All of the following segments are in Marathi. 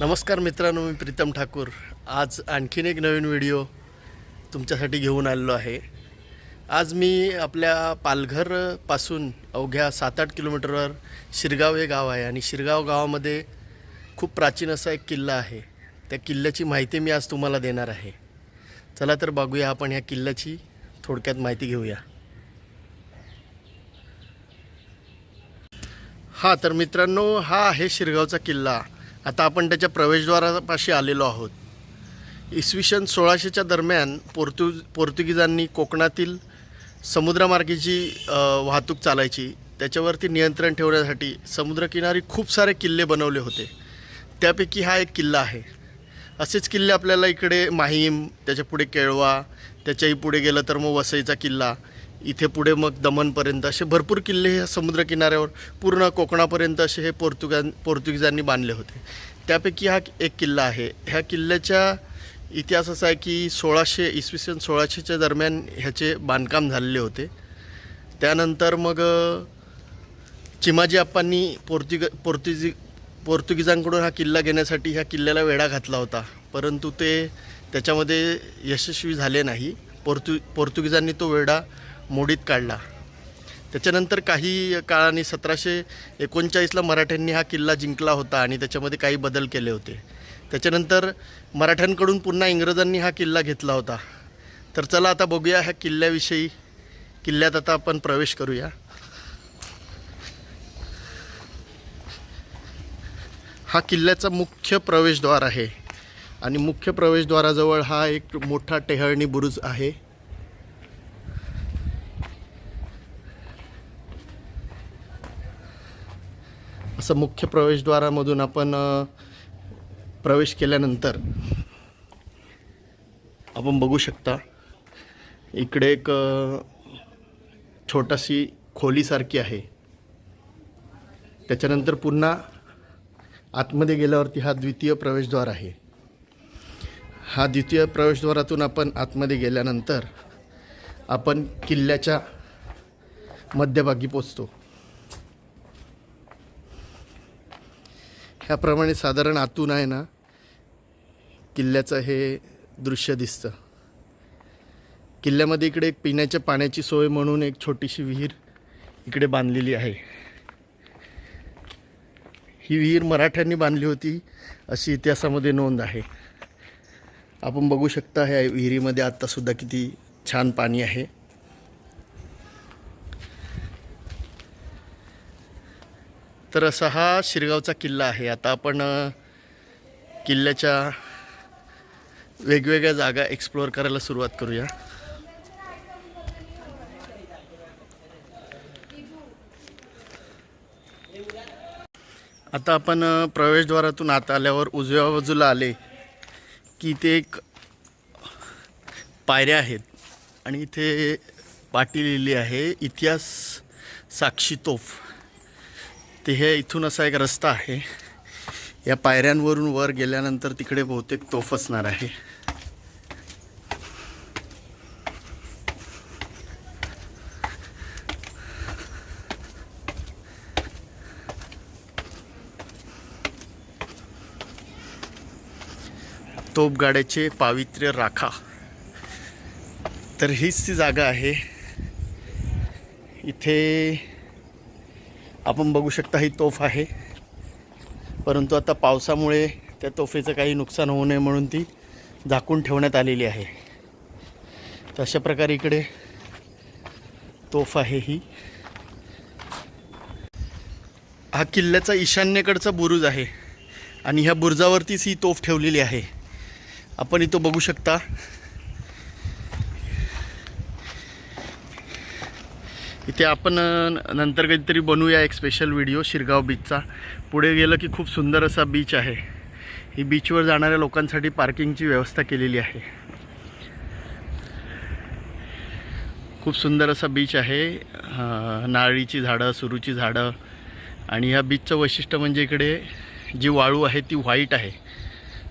नमस्कार मित्रांनो मी प्रीतम ठाकूर. आज आणखीन एक नवीन व्हिडिओ तुमच्यासाठी घेऊन आलेलो आहे. आज मी आपल्या पालघरपासून अवघ्या सात आठ किलोमीटरवर शिरगाव हे गाव आहे आणि शिरगाव गावामध्ये खूप प्राचीन असा एक किल्ला आहे. त्या किल्ल्याची माहिती मी आज तुम्हाला देणार आहे. चला तर बघूया आपण ह्या किल्ल्याची थोडक्यात माहिती घेऊया. हां तर मित्रांनो हा आहे शिरगावचा किल्ला. आता आपण त्याच्या प्रवेशद्वारापाशी आलेलो आहोत. इसवी सन सोळाशेच्या दरम्यान पोर्तु पोर्तुगीजांनी कोकणातील समुद्रमार्गाची वाहतूक चालायची. त्याच्यावरती नियंत्रण ठेवण्यासाठी समुद्रकिनारी खूप सारे किल्ले बनवले होते. त्यापैकी हा एक किल्ला आहे. असेच किल्ले आपल्याला इकडे माहीम त्याच्या पुढे केळवा त्याच्याही पुढे गेलं तर मग वसईचा किल्ला इथे पुढे मग दमनपर्यंत असे भरपूर किल्ले हे समुद्रकिनाऱ्यावर पूर्ण कोकणापर्यंत असे हे पोर्तुगा पोर्तुगीजांनी बांधले होते. त्यापैकी हा एक किल्ला आहे. ह्या किल्ल्याच्या इतिहास असा आहे की सोळाशे इसवी सन सोळाशेच्या दरम्यान ह्याचे बांधकाम झालेले होते. त्यानंतर मग चिमाजी आप्पांनी पोर्तुग पोर्तुगी पोर्तुगीजांकडून हा किल्ला घेण्यासाठी ह्या किल्ल्याला वेढा घातला होता. परंतु ते त्याच्यामध्ये यशस्वी झाले नाही. पोर्तु पोर्तुगीजांनी तो वेढा मोडीत काढला. त्याच्यानंतर काही काळाने सतराशे एकोणचाळीसला मराठ्यांनी हा किल्ला जिंकला होता आणि त्याच्यामध्ये काही बदल केले होते. त्याच्यानंतर मराठ्यांकडून पुन्हा इंग्रजांनी हा किल्ला घेतला होता. तर चला आता बघूया ह्या किल्ल्याविषयी. किल्ल्यात आता आपण प्रवेश करूया. हा किल्ल्याचा मुख्य प्रवेशद्वार आहे आणि मुख्य प्रवेशद्वाराजवळ हा एक मोठा टेहळणी बुरुज आहे. असं मुख्य प्रवेशद्वारामधून आपण प्रवेश केल्यानंतर आपण बघू शकता इकडे एक छोटाशी खोलीसारखी आहे. त्याच्यानंतर पुन्हा आतमध्ये गेल्यावरती हा द्वितीय प्रवेशद्वार आहे. हा द्वितीय प्रवेशद्वारातून आपण आतमध्ये गेल्यानंतर आपण किल्ल्याच्या मध्यभागी पोचतो. ह्याप्रमाणे साधारण आतून आहे ना किल्ल्याचं हे दृश्य दिसतं. किल्ल्यामध्ये इकडे एक पिण्याच्या पाण्याची सोय म्हणून एक छोटीशी विहीर इकडे बांधलेली आहे. ही विहीर मराठ्यांनी बांधली होती अशी इतिहासामध्ये नोंद आहे. आपण बघू शकता ह्या विहिरीमध्ये आत्तासुद्धा किती छान पाणी आहे. तर असा हा शिरगावचा किल्ला आहे. आता आपण किल्ल्याच्या वेगवेगळ्या जागा एक्सप्लोअर करायला सुरुवात करूया. आता आपण प्रवेशद्वारातून आत आल्यावर उजव्या बाजूला आले की इथे एक पायऱ्या आहेत आणि इथे पाटी लिहिली आहे इतिहास साक्षी तोफ. ते हे इथून असा एक रस्ता आहे. या पायऱ्यांवरून वर गेल्यानंतर तिकडे बहुतेक तोफ असणार आहे. तोपगाड्याचे पावित्र्य राखा. तर हीच ती जागा आहे. इथे आपण बघू शकता ही तोफ आहे. परंतु आता पावसामुळे त्या तोफेचं काही नुकसान होऊ नये म्हणून ती झाकून ठेवण्यात आलेली आहे. तर अशा प्रकारे इकडे तोफ आहे ही. हा किल्ल्याचा ईशान्येकडचा बुरुज आहे आणि ह्या बुरुजावरतीच ही तोफ ठेवलेली आहे. आपण इथं बघू शकता इथे आपण नंतर कधीतरी बनवूया एक स्पेशल व्हिडिओ शिरगाव बीचचा पुढे गेलं की खूप सुंदर असा बीच आहे. ही बीचवर जाणाऱ्या लोकांसाठी पार्किंगची व्यवस्था केलेली आहे. खूप सुंदर असा बीच आहे. नारळीची झाडं सुरूची झाडं. आणि ह्या बीचचं वैशिष्ट्य म्हणजे इकडे जी वाळू आहे ती व्हाईट आहे.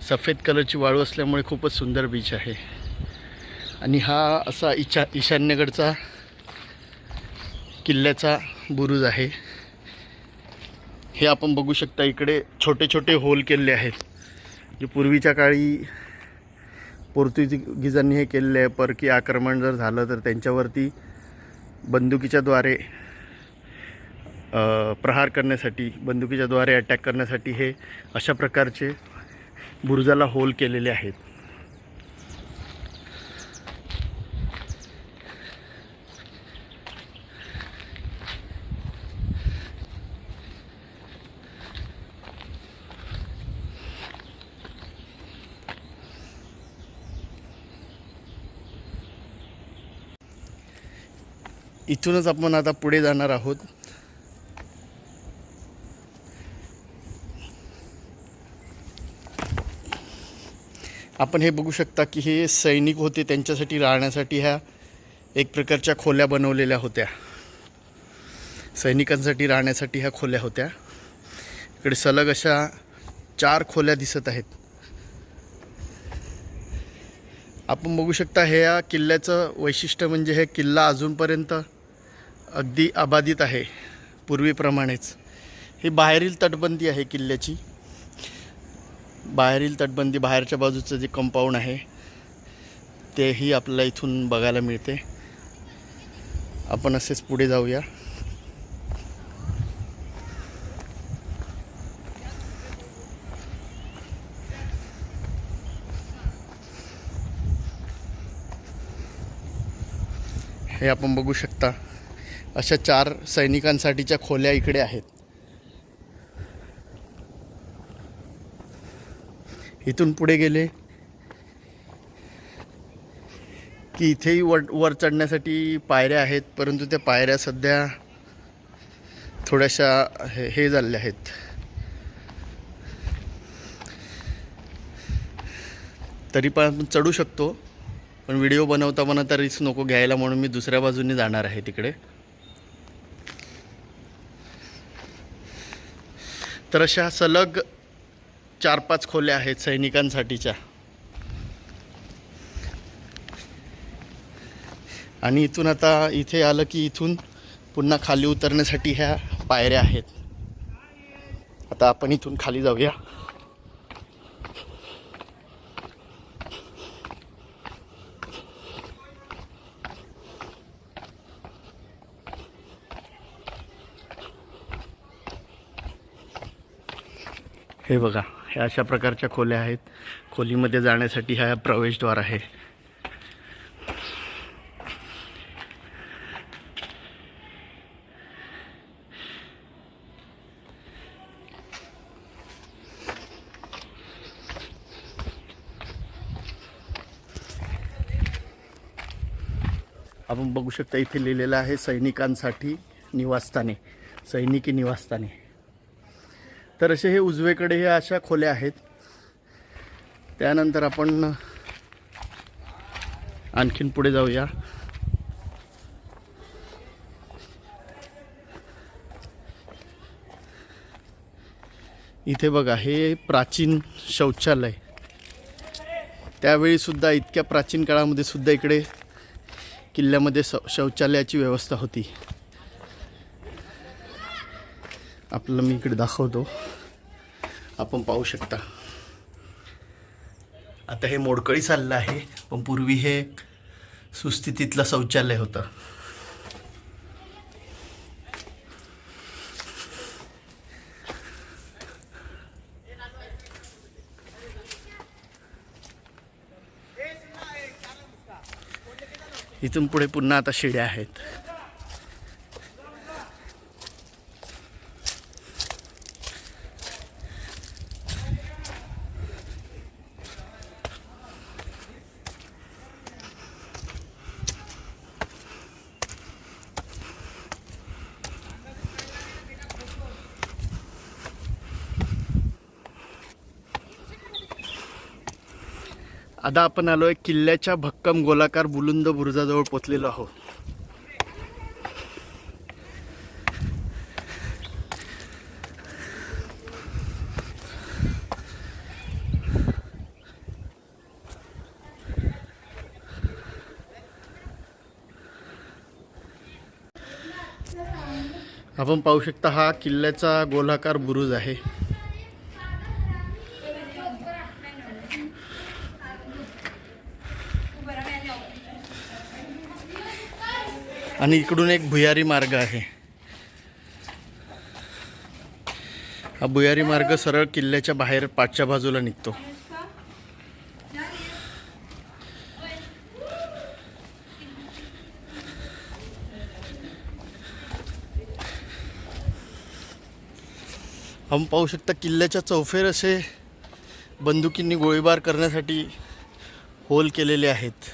सफेद कलरची वाळू असल्यामुळे खूपच सुंदर बीच आहे. आणि हा असा इच्छा ईशान्येकडचा किल्ल्याचा बुरुज आहे. हे आपण बघू शकता इकडे छोटे छोटे होल केले आहेत. जे पूर्वीच्या काळी पोर्तुगीजांनी हे केलेले आहे. परकी आक्रमण जर झालं तर त्यांच्यावरती बंदुकीच्याद्वारे प्रहार करण्यासाठी बंदुकीच्याद्वारे अटॅक करण्यासाठी हे अशा प्रकारचे बुरुजाला होल केलेले आहेत. इथूनच आपण आता पुढे जाणार आहोत. आपण हे बघू शकता की हे सैनिक होते त्यांच्यासाठी राहण्यासाठी ह्या एक प्रकारच्या खोल्या बनवलेल्या होत्या. सैनिकांसाठी राहण्यासाठी ह्या खोल्या होत्या. इकडे सलग अशा चार खोल्या दिसत आहेत. आपण बघू शकता हे या किल्ल्याचं वैशिष्ट्य म्हणजे हे किल्ला अजूनपर्यंत अगदी अबाधित आहे पूर्वीप्रमाणेच. ही बाहेरील तटबंदी आहे किल्ल्याची. बाहेरील तटबंदी बाहेरच्या बाजूचं जे कंपाऊंड आहे तेही आपल्याला इथून बघायला मिळते. आपण असेच पुढे जाऊया. हे आपण बघू शकता. अशा चार सैनिकांसाठीच्या खोल्या इकडे आहेत. इथून पुढे गेले की इथेही वर वर चढण्यासाठी पायऱ्या आहेत परंतु त्या पायऱ्या सध्या थोड्याशा हे हे झालेल्या आहेत. तरी पण आपण चढू शकतो पण व्हिडिओ बनवता बनवता रिस्क नको घ्यायला म्हणून मी दुसऱ्या बाजूने जाणार आहे तिकडे. तर अशा सलग चार पाच खोल्या आहेत सैनिकांसाठीच्या. आणि इथून आता इथे आलं की इथून पुन्हा खाली उतरण्यासाठी ह्या पायऱ्या आहेत. आता आपण इथून खाली जाऊया. हे बघा ह्या अशा प्रकारच्या खोल्या आहेत. खोलीमध्ये जाण्यासाठी हा प्रवेशद्वार आहे. आपण बघू शकता इथे लिहिलेलं आहे सैनिकांसाठी निवासस्थाने. सैनिकी निवासस्थाने. तर असे हे उजवेकडे हे अशा खोल्या आहेत. त्यानंतर आपण आणखीन पुढे जाऊया. इथे बघा हे प्राचीन शौचालय. त्यावेळी सुद्धा इतक्या प्राचीन काळामध्ये सुद्धा इकडे किल्ल्यामध्ये शौ शौचालयाची व्यवस्था होती. आपल्याला मी इकडे दाखवतो. आपण पाहू शकता. आता हे मोडकळी चाललं आहे पण पूर्वी हे सुस्थितीतलं शौचालय होतं. इथून पुढे पुन्हा आता शिड्या आहेत. आता आपण आलोय किल्ल्याच्या भक्कम गोलाकार बुलुंद बुरुजाजवळ पोचलेलो आहोत. आपण पाहू शकता हा किल्ल्याचा गोलाकार बुरुज आहे. आणि इकडून एक भुयारी मार्ग आहे. हा भुयारी मार्ग सरळ किल्ल्याच्या बाहेर पाठच्या बाजूला निघतो. आपण पाहू शकता किल्ल्याच्या चौफेर असे बंदुकींनी गोळीबार करण्यासाठी होल केलेले आहेत.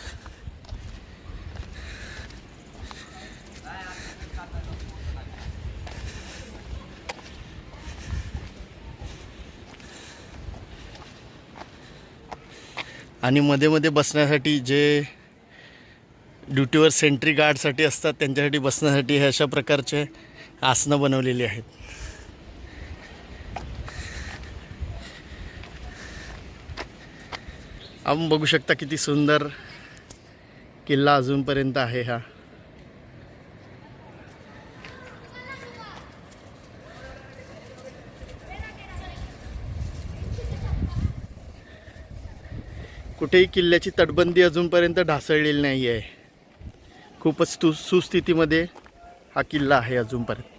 आणि मध्ये मध्ये बसण्यासाठी जे ड्युटीवर सेंट्री गार्डसाठी असतात त्यांच्यासाठी बसण्यासाठी हे अशा प्रकारचे आसनं बनवलेली आहेत. आपण बघू शकता किती सुंदर किल्ला अजूनपर्यंत आहे हा. कुठेही किल्ल्याची तटबंदी अजूनपर्यंत ढासळलेली नाही आहे खूपच तु सुस्थितीमध्ये हा किल्ला आहे अजूनपर्यंत.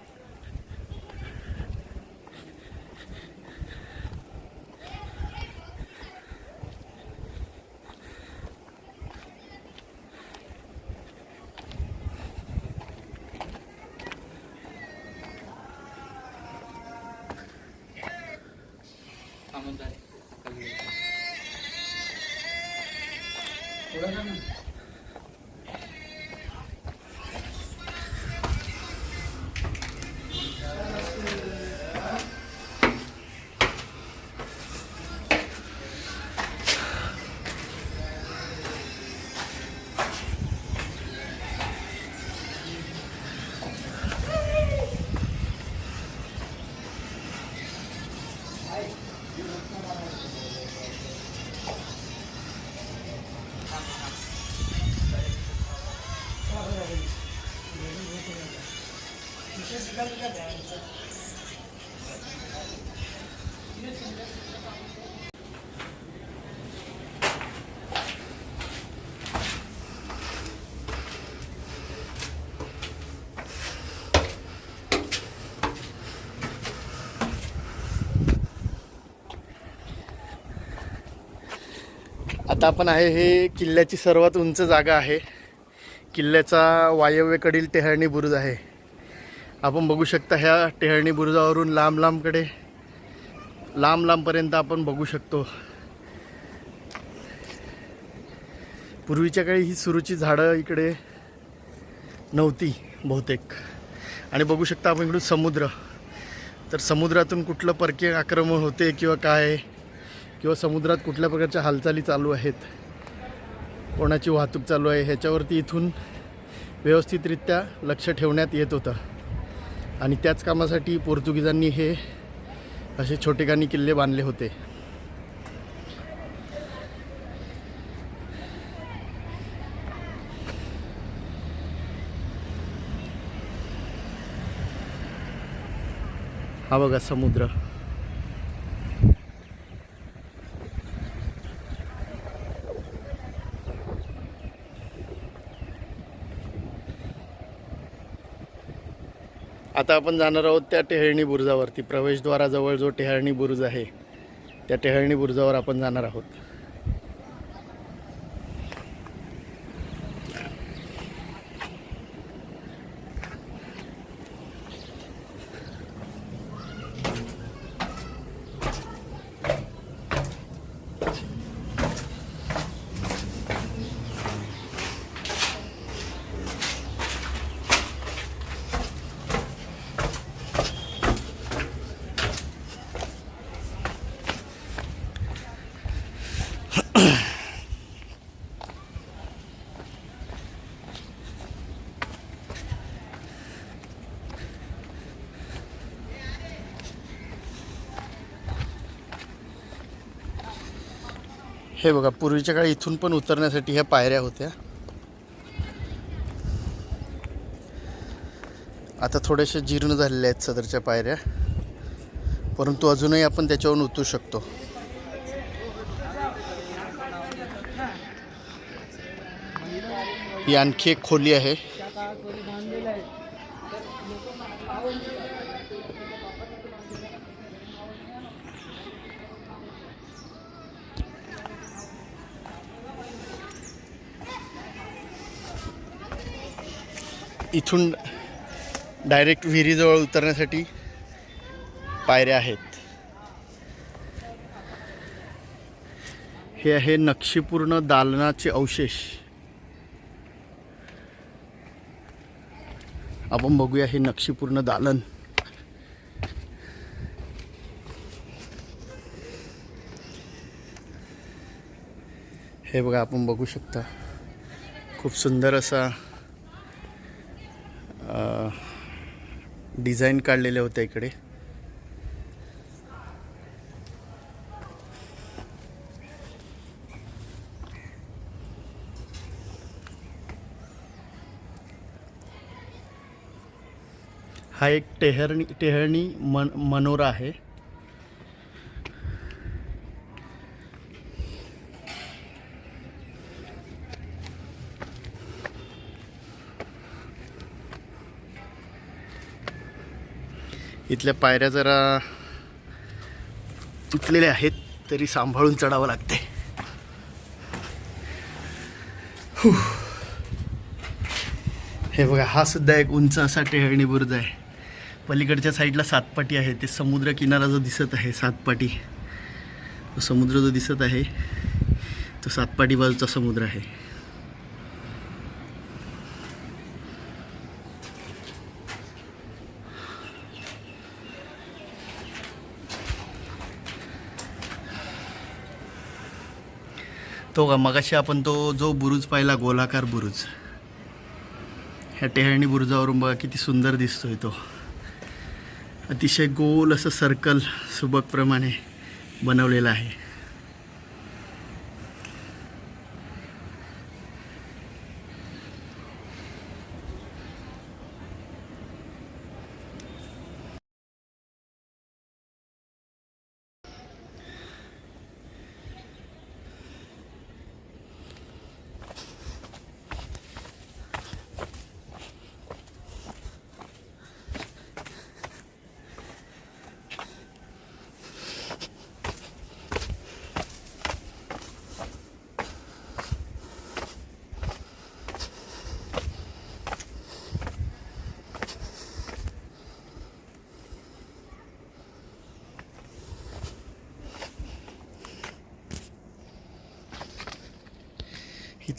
आता आपण आहे हे किल्ल्याची सर्वात उंच जागा आहे. किल्ल्याचा वायव्येकडील टेहळणी बुरुज आहे. आपण बघू शकता ह्या टेहळणी बुरुजावरून लांब लांबकडे लांब लांबपर्यंत आपण बघू शकतो. पूर्वीच्या काळी ही सुरूची झाडं इकडे नव्हती बहुतेक. आणि बघू शकता आपण इकडून समुद्र. तर समुद्रातून कुठलं परकीय आक्रमण होते किंवा काय? किंवा समुद्रात कुठल्या प्रकारच्या हालचाली चालू आहेत कोणाची वाहतूक चालू आहे ह्याच्यावरती इथून व्यवस्थितरित्या लक्ष ठेवण्यात येत होतं. आणि त्याच कामासाठी पोर्तुगीजांनी हे असे छोटेखानी किल्ले बांधले होते. हा बघा समुद्र. आता आपण जाणार आहोत त्या टेहळणी बुरुजावरती. प्रवेशद्वाराजवळ जो टेहळणी बुरुज आहे त्या टेहळणी बुरुजावर आपण जाणार आहोत. हे बघा पूर्वीच्या काळी इथून पण उतरण्यासाठी ह्या पायऱ्या होत्या. आता थोड्याशा जीर्ण झालेल्या आहेत सदरच्या पायऱ्या. परंतु अजूनही आपण त्याच्यावरून उतरू शकतो. ही आणखी एक खोली आहे. इथून डायरेक्ट विहिरीजवळ उतरण्यासाठी पायऱ्या आहेत. हे आहे नक्षीपूर्ण दालनाचे अवशेष. आपण बघूया हे नक्षीपूर्ण दालन. हे बघा आपण बघू शकता. खूप सुंदर असा डिझाईन काढलेल्या होत्या इकडे. हा एक टेहरणी टेहरणी मन मनोरा आहे. इथल्या पायऱ्या जरा तुटलेल्या आहेत तरी सांभाळून चढावं लागते हे बघा हा सुद्धा एक उंच असा टेहळणी बुरुज आहे. पलीकडच्या साईडला सातपाटी आहे ते समुद्र किनारा जो दिसत आहे सातपाटी. तो समुद्र जो दिसत आहे तो सातपाटी बाजूचा समुद्र आहे. तो का मगाशी आपण तो जो बुरुज पाहिला गोलाकार बुरुज. ह्या टेहळणी बुरुजावरून बघा किती सुंदर दिसतोय तो. अतिशय गोल असं सर्कल सुबकप्रमाणे बनवलेला आहे.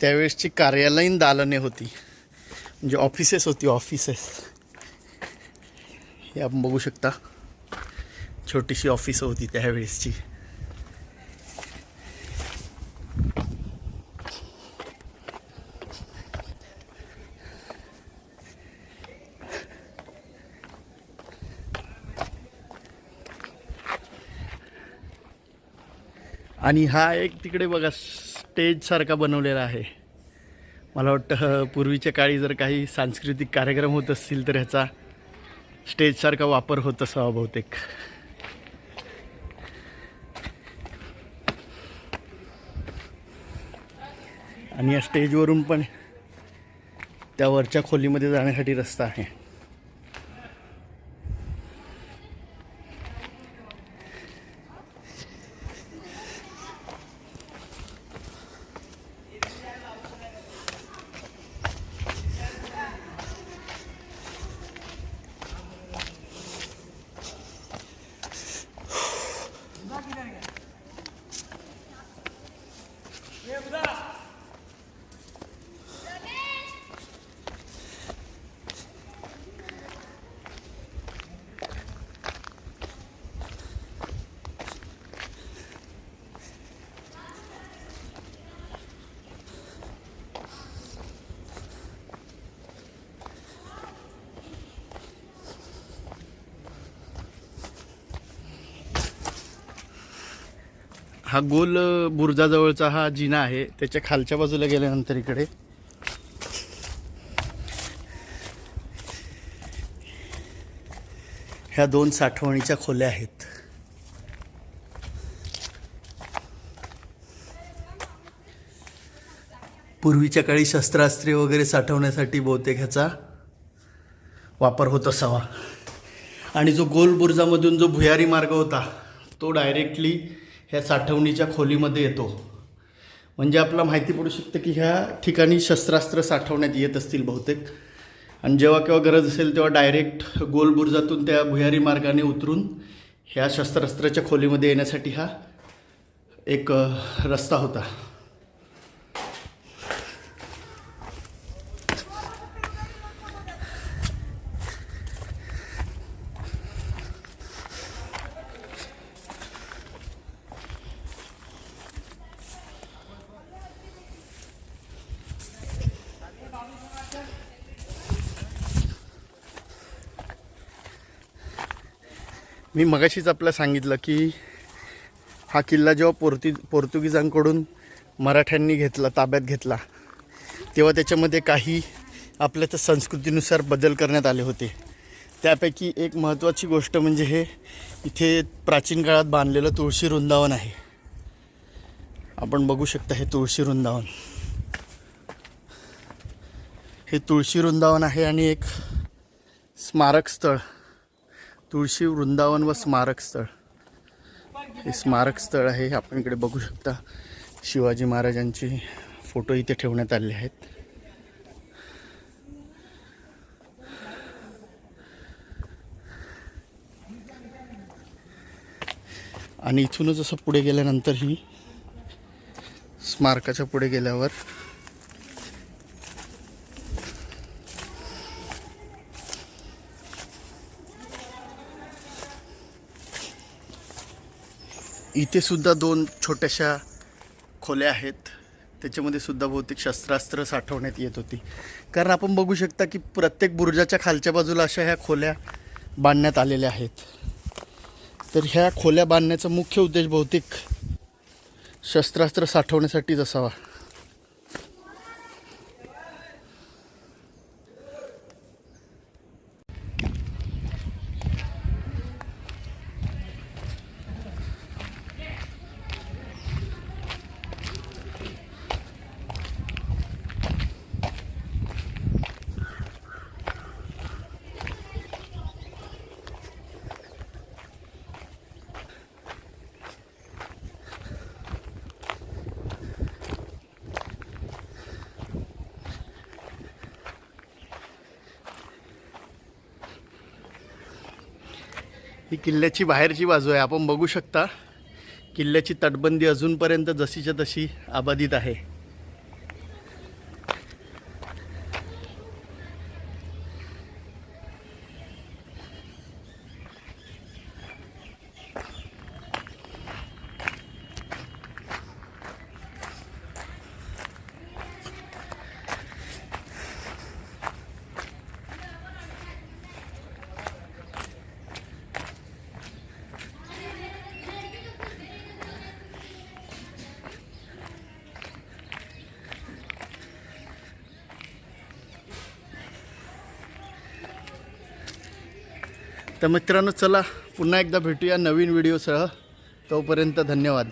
त्यावेळेसची कार्यालयीन दालने होती. म्हणजे ऑफिसेस होती ऑफिसेस हे आपण बघू शकता. छोटीशी ऑफिस होती त्यावेळेसची. आणि हा एक तिकडे बघा. स्टेजसारखा बनवलेला आहे. मला वाटतं पूर्वीच्या काळी जर काही सांस्कृतिक कार्यक्रम होत असतील तर ह्याचा स्टेजसारखा वापर होत असावा बहुतेक. आणि या स्टेजवरून पण त्या वरच्या खोलीमध्ये जाण्यासाठी रस्ता आहे. हा गोल बुर्जाजवळचा हा जिना आहे त्याच्या खालच्या बाजूला गेल्यानंतर इकडे. ह्या दोन साठवणीच्या खोल्या आहेत. पूर्वीच्या काळी शस्त्रास्त्रे वगैरे साठवण्यासाठी बहुतेक ह्याचा वापर होत असावा. आणि जो गोल बुर्जामधून जो भुयारी मार्ग होता तो डायरेक्टली ह्या साठवणीच्या खोलीमध्ये येतो. म्हणजे आपला माहिती पडू शकतं की ह्या ठिकाणी शस्त्रास्त्र साठवण्यात येत असतील बहुतेक. आणि जेव्हा केव्हा गरज असेल तेव्हा डायरेक्ट गोलबुर्जातून त्या भुयारी मार्गाने उतरून ह्या शस्त्रास्त्राच्या खोलीमध्ये येण्यासाठी हा एक रस्ता होता. मी मगाशीच आपल्याला सांगितलं की हा किल्ला जेव्हा पोर्तु पोर्तुगीजांकडून मराठ्यांनी घेतला ताब्यात घेतला तेव्हा त्याच्यामध्ये काही आपल्या त्या संस्कृतीनुसार बदल करण्यात आले होते. त्यापैकी एक महत्त्वाची गोष्ट म्हणजे हे इथे प्राचीन काळात बांधलेलं तुळशी वृंदावन आहे. आपण बघू शकता हे तुळशी वृंदावन. हे तुळशी वृंदावन आहे आणि एक स्मारक स्थळ. तुळशी वृंदावन व स्मारक स्थळ. हे स्मारक स्थळ आहे आपण इकडे बघू शकता. शिवाजी महाराजांचे फोटो इथे ठेवण्यात आले आहेत. आणि इथूनच असं पुढे गेल्यानंतर ही स्मारकाच्या पुढे गेल्यावर इथे सुद्धा दोन छोट्याशा खोल्या आहेत. त्याच्यामध्ये सुद्धा बहुतेक शस्त्रास्त्र साठवण्यात येत होती. कारण आपण बघू शकता की प्रत्येक बुरुजाच्या खालच्या बाजूला अशा ह्या खोल्या बांधण्यात आलेल्या आहेत. तर ह्या खोल्या बांधण्याचा मुख्य उद्देश बहुतेक शस्त्रास्त्र साठवण्यासाठीच असावा. किल्ल्याची बाहेरची बाजू आहे. आपण बघू शकता किल्ल्याची तटबंदी अजूनपर्यंत जशीच्या तशी अबाधित आहे. तर मित्रांनो चला पुन्हा एकदा भेटूया नवीन व्हिडिओसह. तोपर्यंत धन्यवाद.